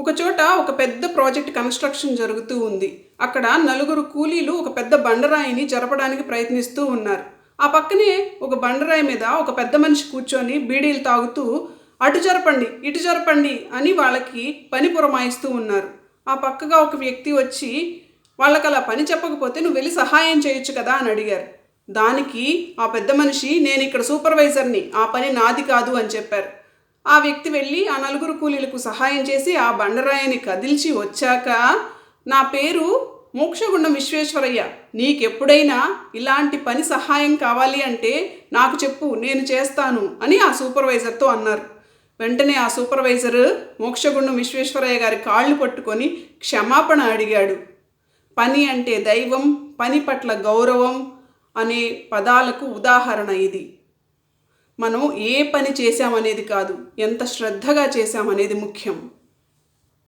ఒకచోట ఒక పెద్ద ప్రాజెక్ట్ కన్స్ట్రక్షన్ జరుగుతూ ఉంది. అక్కడ నలుగురు కూలీలు ఒక పెద్ద బండరాయిని జరపడానికి ప్రయత్నిస్తూ ఉన్నారు. ఆ పక్కనే ఒక బండరాయి మీద ఒక పెద్ద మనిషి కూర్చొని బీడీలు తాగుతూ అటు జరపండి ఇటు జరపండి అని వాళ్ళకి పని పురమాయిస్తూ ఉన్నారు. ఆ పక్కగా ఒక వ్యక్తి వచ్చి వాళ్ళకి అలా పని చెప్పకపోతే నువ్వు వెళ్ళి సహాయం చేయొచ్చు కదా అని అడిగారు. దానికి ఆ పెద్ద మనిషి నేను ఇక్కడ సూపర్వైజర్ని ఆ పని నాది కాదు అని చెప్పారు. ఆ వ్యక్తి వెళ్ళి ఆ నలుగురు కూలీలకు సహాయం చేసి ఆ బండరాయిని కదిల్చి వచ్చాక నా పేరు మోక్షగుండం విశ్వేశ్వరయ్య. నీకెప్పుడైనా ఇలాంటి పని సహాయం కావాలి అంటే నాకు చెప్పు నేను చేస్తాను అని ఆ సూపర్వైజర్తో అన్నారు. వెంటనే ఆ సూపర్వైజర్ మోక్షగుండం విశ్వేశ్వరయ్య గారి కాళ్ళు పట్టుకొని క్షమాపణ అడిగాడు. పని అంటే దైవం పని పట్ల గౌరవం అనే పదాలకు ఉదాహరణ ఇది. మనం ఏ పని చేశామనేది కాదు ఎంత శ్రద్ధగా చేశామనేది ముఖ్యం.